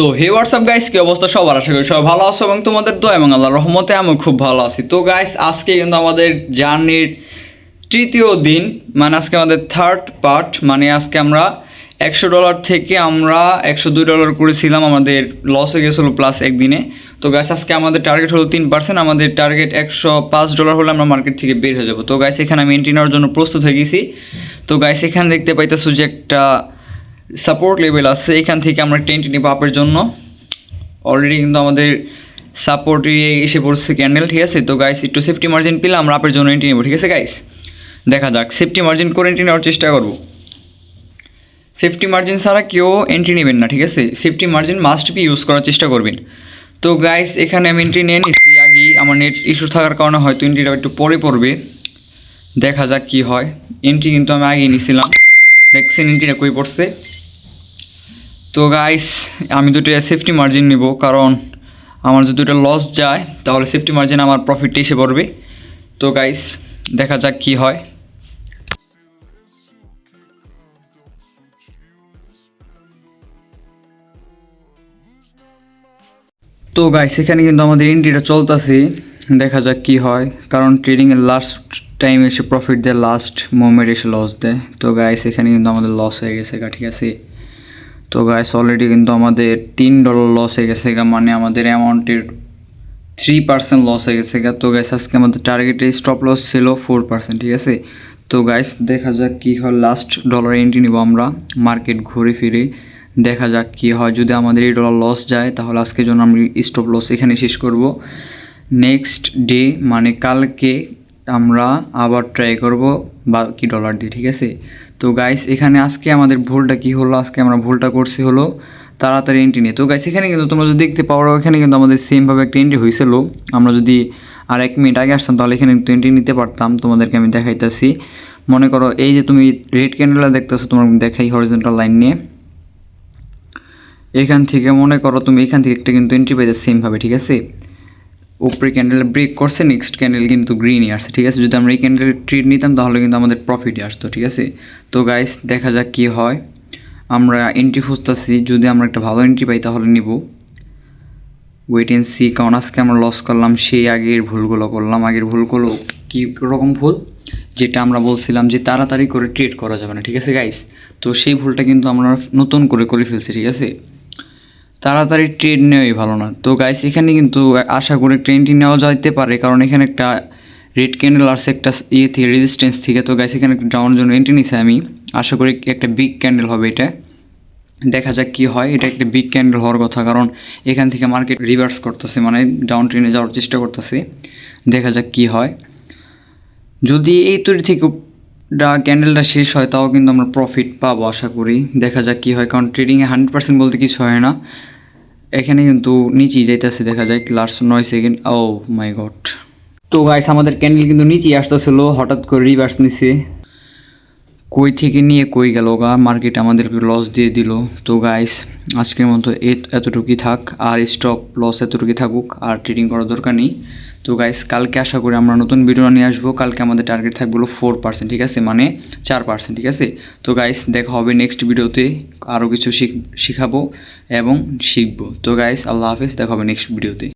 তো হে WhatsApp guys কি অবস্থা সবার? আশা করি সবাই ভালো আছো এবং তোমাদের দোয়া এবং আল্লাহর রহমতে আমি খুব ভালো আছি। তো গাইস আজকে কিন্তু আমাদের জার্নির তৃতীয় দিন মানে আজকে আমাদের থার্ড পার্ট মানে আজকে আমরা একশো ডলার থেকে আমরা একশো দুই ডলার করেছিলাম আমাদের লস হয়ে গেছিল প্লাস একদিনে। তো গাইস আজকে আমাদের টার্গেট হলো তিন পার্সেন্ট আমাদের টার্গেট একশো পাঁচ ডলার হলে আমরা মার্কেট থেকে বের হয়ে যাব। তো গাইস এখানে আমি এন্ট্রি নেওয়ার জন্য প্রস্তুত হয়ে গেছি। তো গাইস এখানে দেখতে পাইতেছো যে একটা সাপোর্ট লেভেল আছে, এখান থেকে আমরা টেন্ট নিব আপের জন্য। অলরেডি কিন্তু আমাদের সাপোর্টে এসে পড়ছে ক্যান্ডেল ঠিক আছে? তো গাইস একটু সেফটি মার্জিন পেলে আমরা আপের জন্য এন্ট্রি নেব, ঠিক আছে গাইস দেখা যাক সেফটি মার্জিন করে এন্ট্রি নেওয়ার চেষ্টা করব। সেফটি মার্জিন ছাড়া কেউ এন্ট্রি নেবেন না, ঠিক আছে? Safety margin must be use করার চেষ্টা করবেন। তো গাইস এখানে আমি এন্ট্রি নিয়ে নিচ্ছি আগে আমার নেট ইস্যু থাকার কারণে হয়তো এন্ট্রিটা একটু পরে পড়বে। দেখা যাক কি হয়। এন্ট্রি কিন্তু আমি আগে নিছিলাম। দেখছেন এন্ট্রিটা কই পড়ছে? তো গাইস আমি দুটো সেফটি মার্জিন নিব, কারণ আমার যদি দুটো লস যায়, তাহলে সেফটি মার্জিন আমার প্রফিটটা এসে পড়বে। তো গাইস দেখা যাক কি হয়। তো গাইস এখানে কিন্তু আমাদের এন্ট্রিটা চলতেছে। দেখা যাক কি হয়, কারণ ট্রেডিংয়ের লাস্ট টাইম এসে প্রফিট দেয় লাস্ট মোমেন্ট এসে লস দেয়। তো গাইস এখানে কিন্তু আমাদের লস হয়ে গেছে, ঠিক আছে? তো গাইস অলরেডি কিন্তু আমাদের তিন ডলার লস হয়ে গেছে গা মানে আমাদের অ্যামাউন্টের থ্রি পার্সেন্ট লস হয়ে গেছে গা। তো গাইস আজকে আমাদের টার্গেটে স্টপ লস ছিল ফোর পার্সেন্ট ঠিক আছে? তো গাইস দেখা যাক কী হয়। লাস্ট ডলার এন্ট্রি নিব আমরা মার্কেট ঘুরে ফিরে। দেখা যাক কী হয়। যদি আমাদের এই ডলার লস যায়, তাহলে আজকের জন্য আমি স্টপ লস এখানে শেষ করব। নেক্সট ডে মানে কালকে আমরা আবার ট্রাই করব বাকি ডলার দিয়ে, ঠিক আছে? তো গাইস এখানে আজকে আমাদের ভুলটা কি হলো? আজকে আমরা ভুলটা করছি হলো তাড়াতাড়ি এন্ট্রি নিয়ে। তো গাইস এখানে কিন্তু তোমরা যদি দেখতে পাও এখানে কিন্তু আমাদের সেমভাবে একটা এন্ট্রি হয়েছিল আমরা যদি আর এক মিনিট আগে আসতাম, তাহলে এখানে কিন্তু এন্ট্রি নিতে পারতাম। তোমাদেরকে আমি দেখাইতেছি। মনে করো এই যে তুমি রেড ক্যান্ডেলটা দেখতেছো, তোমার দেখাই হরিজেন্টাল লাইন নিয়ে। এখান থেকে মনে করো তুমি এখান থেকে একটা কিন্তু এন্ট্রি পাইতে সেমভাবে ঠিক আছে? উপরে ক্যান্ডেল ব্রেক করছে নেক্সট ক্যান্ডেল কিন্তু গ্রিনই আসছে, ঠিক আছে? যদি আমরা এই ক্যান্ডেল ট্রিট নিতাম, তাহলে কিন্তু আমাদের প্রফিটই আসতো, ঠিক আছে? তো গাইস দেখা যাক কি হয়। আমরা এন্ট্রি খুঁজতেছি, যদি আমরা একটা ভালো এন্ট্রি পাই, তাহলে নিব। ওয়েট এন্ড সি কারণ আজকে আমরা লস করলাম, সেই আগের ভুলগুলো করলাম। আগের ভুলগুলো কী রকম ভুল? যেটা আমরা বলছিলাম যে তাড়াতাড়ি করে ট্রেড করা যাবে না, ঠিক আছে গাইস তো সেই ভুলটা কিন্তু আমরা নতুন করে করে ফেলছি, ঠিক আছে? তাড়াতাড়ি ট্রেন নেওয়াই ভালো না। তো গাইস এখানে কিন্তু আশা করি ট্রেনটি নেওয়া যাইতে পারে, কারণ এখানে একটা রেড ক্যান্ডেল আসছে একটা ইয়ে থেকে রেজিস্ট্যান্স থেকে। তো গাইস এখানে একটা ডাউন জন্য এন্ট্রি নিছে আমি। আশা করি একটা বিগ ক্যান্ডেল হবে এটা। দেখা যাক কি হয়। এটা একটা বিগ ক্যান্ডেল হওয়ার কথা, কারণ এখান থেকে মার্কেট রিভার্স করতেছে মানে ডাউন ট্রেনে যাওয়ার চেষ্টা করতেছে। দেখা যাক কি হয়। যদি এই তৈরি থেকে ডা ক্যান্ডেলটা শেষ হয়, তাও কিন্তু আমরা প্রফিট পাবো, আশা করি। দেখা যাক কী হয়, কারণ ট্রেডিংয়ে হান্ড্রেড পার্সেন্ট বলতে কিছু হয় না। এখানে কিন্তু নিচেই যাইতেছে, দেখা যায় লাস্ট নয় সেকেন্ড ও মাই গড তো গাইস আমাদের ক্যান্ডেল কিন্তু নিচেই আসতেছিল, হঠাৎ করে রিভার্স নিছে। কই থেকে নিয়ে কই গেল গা? মার্কেট আমাদেরকে লস দিয়ে দিল। তো গাইস আজকের মতো এতটুকুই থাক। আর স্টপ লস এতটুকুই থাকুক। আর ট্রেডিং করার দরকার নেই। তো গাইস কালকে আশা করি আমরা নতুন ভিডিও নিয়ে আসব। কালকে আমাদের টার্গেট থাকবে ফোর পার্সেন্ট ঠিক আছে? মানে চার পার্সেন্ট ঠিক আছে? তো গাইস দেখা হবে নেক্সট ভিডিওতে আরও কিছু শিখ শিখাবো এবং শিখব। তো গাইস আল্লাহ হাফেজ। দেখা হবে নেক্সট ভিডিওতে